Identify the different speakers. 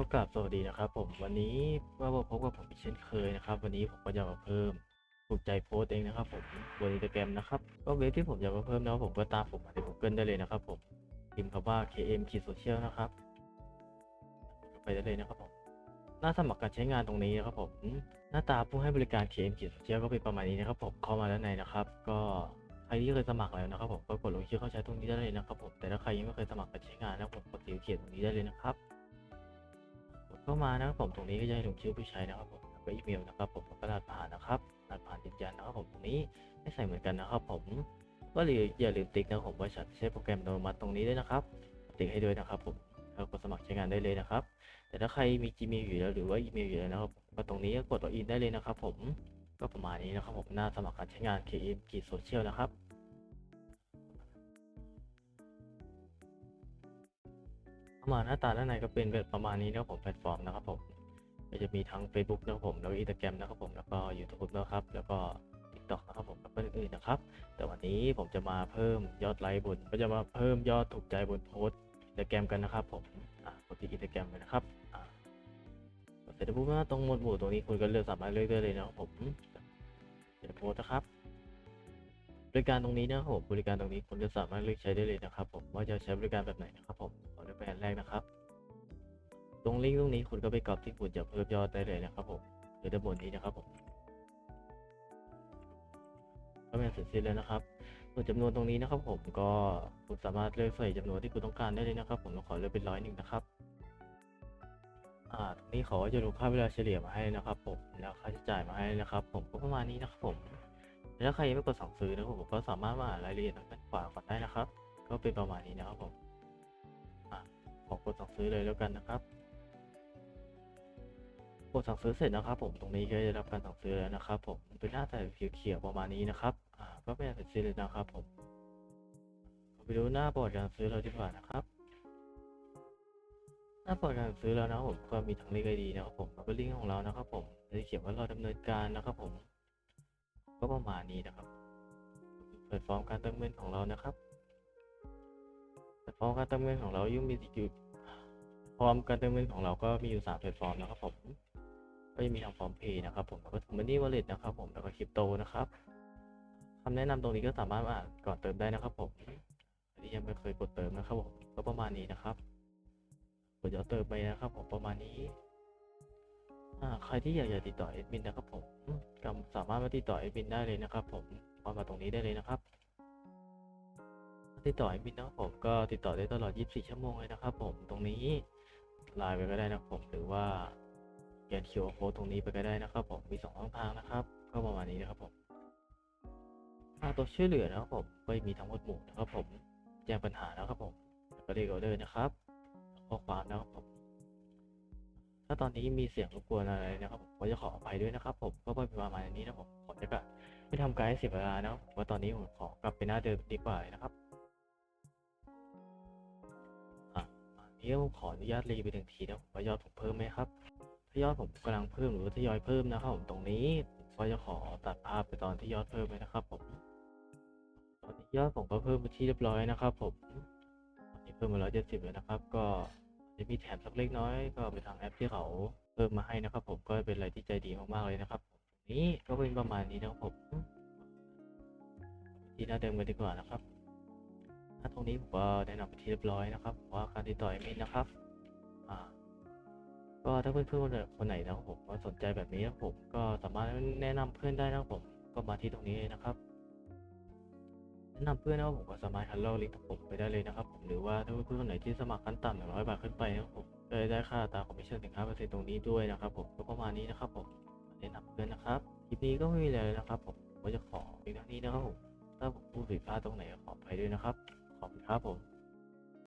Speaker 1: ก็กราบสวัสดีนะครับผมวันนี้มาพบกับผมเช่นเคยนะครับ วันนี้ผมก็จะมาเพิ่มถูกใจโพสเองนะครับผมบนอินสตาแกรมนะครับก็เว็บที่ผมจะมาเพิ่มนะครับผมก็ตามผมมาใน Google ได้เลยนะครับผมพิมพ์คำว่า km ขีดโซเชียลนะครับไปได้เลยนะครับผมหน้าสมัครการใช้งานตรงนี้นะครับผมหน้าตาผู้ให้บริการ km ขีดโซเชียลก็เป็นประมาณนี้นะครับผมเข้ามาด้านในนะครับ ก็ใครที่เคยสมัครแล้วนะครับผมก็กดลงชื่อเข้าใช้ตรงนี้ได้เลยนะครับผมแต่ถ้าใครยังไม่เคยสมัครการใช้งานนะครับผมกดสีเขียวตรงนี้ได้เลยนะครับ เข้ามานะครับผมตรงนี้ก็จะให้ลงชื่อผู้ใช้นะครับผมแล้วก็อีเมลนะครับผมแล้วก็รหัสผ่านนะครับรหัสผ่านยืนยันนะครับผมตรงนี้ให้ใส่เหมือนกันนะครับผมก็อย่าลืมติ๊กนะครับผมว่าฉันใช้โปรแกรมโนมัติตรงนี้ด้วยนะครับติ๊กให้ด้วยนะครับผมแล้วกดสมัครใช้งานได้เลยนะครับ แต่ถ้าใครมี Gmail อยู่แล้วหรือว่าอีเมลอยู่แล้วนะครับก็ตรงนี้ก็กดล็อกอินได้เลยนะครับผมก็ประมาณนี้นะครับผมหน้าสมัครการใช้งาน KM กีโซเชียลนะครับ มาหน้าตาด้านในก็เป็นแบบประมาณนี้นะครับผมแพลตฟอร์มนะครับผมก็จะมีทั้ง Facebook นะครับผมแล้วก็ Instagram นะครับผมแล้วก็ YouTube นะครับแล้วก็ TikTok นะครับผมแล้วก็อื่นๆนะครับ แต่วันนี้ผมจะมาเพิ่มยอดไลค์บน ก็จะมาเพิ่มยอดถูกใจบนโพสต์ Instagram กันนะครับผมอะกดที่ Instagram เลยนะครับอะเสร็จแล้วปุ๊บนะตรงหมวดหมู่ตรงนี้คุณก็เลือกสามารถเลือกได้เลยนะครับผมเดี๋ยวโพสต์นะครับบริการตรงนี้นะครับผมบริการตรงนี้คุณจะสามารถเลือกใช้ได้เลยนะครับผมว่าจะใช้บริการแบบไหนนะครับผม ขอเลือกเป็นแรกนะครับ ตรงลิงก์ตรงนี้คุณก็ไปกรอบที่คุณจะเพิ่มยอดได้เลยนะครับผมหรือด้านบนนี้นะครับผมก็เป็นเสร็จสิ้นแล้วนะครับส่วนจำนวนตรงนี้นะครับ ผมก็คุณสามารถเลือกใส่จำนวนที่คุณต้องการได้เลยนะครับ ผมเราขอเลือกเป็นร้อยหนึ่งนะครับอ่าตรงนี้เขาจะดูค่าเวลาเฉลี่ยมาให้นะครับ ผมแล้วค่าใช้จ่ายมาให้นะครับ ผมก็ประมาณนี้นะครับผมถ้าใครยังไม่กดสั่งซื้อนะครับผมก็สามารถมาอ่านรายละเอียดทางด้านขวาก่อนได้นะครับ ก็เป็นประมาณนี้นะครับผม ดสั่งซื้อเลยแล้วกันนะครับกดสั่งซื้อเสร็จนะครับ ผมตรงนี้ก็จะรับการสั่งซื้อแล้วนะครับ ผมเป็นหน้าแตาเขียวๆประมาณนี้นะครับอ่าก็เป็นเสร็จสิ้นเลยนะครับ ผมไปดูหน้าบอร์ดการซื้อเราดีกว่านะครับ หน้าบอร์ดการซื้อแล้วนะครับผมก็มีทั้งเลขไอดีนะครับผมแล้วก็ลิงก์ของเรานะครับ ผมจะเขียนว่าเราดำเนินการนะครับ ผม ก็ประมาณนี้นะครับแพลตฟอร์มการเติมเงินของเรานะครับแพลตฟอร์มการเติมเงินของเรายุ่งมีอยู่ ฟอร์มการเติมเงินของเราก็มีอยู่สามแพลตฟอร์มนะครับผมก็จะมีทางฟอร์มเพย์นะครับผมแล้วก็มันนี่วอลเล็ตนะครับผมแล้วก็คริปโตนะครับคำแนะนำตรงนี้ก็สามารถมาอ่านก่อนเติมได้นะครับผมอันนี้ยังไม่เคยกดเติมนะครับผมก็ประมาณนี้นะครับกดยอดเติมไปนะครับผมประมาณนี้ใครที่อยากจะติดต่อเอดมินนะครับผมก็สามารถมาติดต่อเอดมินได้เลยนะครับ ผมเอามาตรงนี้ได้เลยนะครับ ติดต่อเอดมินนะครับผมก็ติดต่อได้ตลอด 24 ชั่วโมงเลยนะครับ ผมตรงนี้ ไลน์ไปก็ได้นะผมหรือว่าแกนคิวโค้ดตรงนี้ไปก็ได้นะครับ ผมมีสองช่องทางนะครับ ก็ประมาณนี้นะครับผมทาตัวช่วยเหลือนะครับผมก็มีทั้งหมดหมู่นะครับผมแจ้งปัญหานะครับผมแล้วก็เรียกออเดอร์นะครับข้อความนะครับผมถ้าตอนนี้มีเสียงรบกวนอะไรนะครับผมก็จะขออภัยด้วยนะครับ ผมก็เป็นประมาณนี้นะผมขอจะกะไม่ทำการให้เสียเวลานะครับว่าตอนนี้ผมขอกลับไปหน้าเดิมดีกว่าเลยนะครับ นี้ผมขออนุญาตรีไปหนึ่งทีนะผมว่ายอดผมเพิ่มไหมครับ ถ้ายอดผมกำลังเพิ่มหรือทยอยเพิ่มนะครับผมตรงนี้ก็จะขอตัดภาพไปตอนที่ยอดเพิ่มเลยนะครับ ผม ตอนนี้ยอดผมก็เพิ่มไปที่เรียบร้อยนะครับ ผมตอนนี้เพิ่มมาร้อยเจ็ดสิบเลยนะครับ ก็จะมีแถมสักเล็กน้อย ก็ไปทางแอปที่เขาเพิ่มมาให้นะครับ ผมก็เป็นอะไรที่ใจดีมากๆเลยนะครับนี้ก็เป็นประมาณนี้นะครับผมที่หน้าเดิมกันดีกว่านะครับ ตรงนี้ผมก็แนะนำไปที่เรียบร้อยนะครับว่าการติดต่อเอมินนะครับอ่าก็ถ้าเพื่อนๆคนไหนนะครับผมว่าสนใจแบบนี้นะผมก็สามารถแนะนำเพื่อนได้นะครับผมก็มาที่ตรงนี้เลยนะครับ แนะนำเพื่อนนะครับผมก็สามารถคัดลอกลิงก์ของผมไปได้เลยนะครับผมหรือว่าถ้าเพื่อนๆคนไหนที่สมัครขั้นต่ำหนึ่งร้อยบาทขึ้นไปนะครับผมก็จะได้ค่าตราคอมมิชชั่นถึงห้าเปอร์เซ็นต์ตรงนี้ด้วยนะครับผมก็ประมาณนี้นะครับผมแนะนำเพื่อนนะครับคลิปนี้ก็ไม่มีอะไรเลยนะครับผมผมก็จะขอเพียงเท่านี้นะครับผมถ้าผมพูดผิดพลาดตรงไหนขออภัยด้วยนะครับ ครับผม